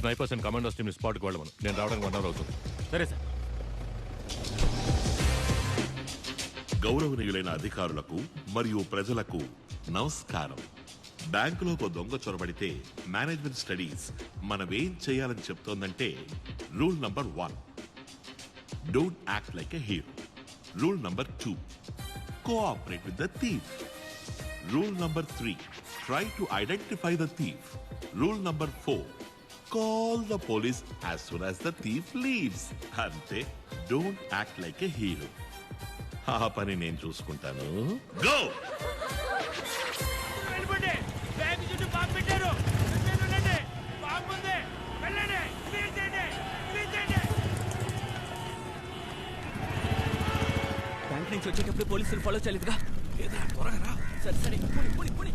Snipers and commanders team స్పాట్కి వెళ్ళమను నేను రావడానికి వన్ అవర్ అవుతుంది. సరే సార్. గౌరవనీయులైన అధికారులకు మరియు ప్రజలకు నమస్కారం. బ్యాంకులో ఒక దొంగ చొరబడితే మేనేజ్మెంట్ స్టడీస్ మనమేం చేయాలని చెప్తోందంటే rule number one don't act like a hero rule number two cooperate with the thief rule number three try to identify the thief rule number four call the police as soon as the thief leaves అంతే don't act like a hero ఆ పని నేను చూసుకుంటాను. Go నుంచి వచ్చేటప్పుడు పోలీసులు follow చేయలేదుగా త్వరగా సరే సరే. పోనీ, పోనీ.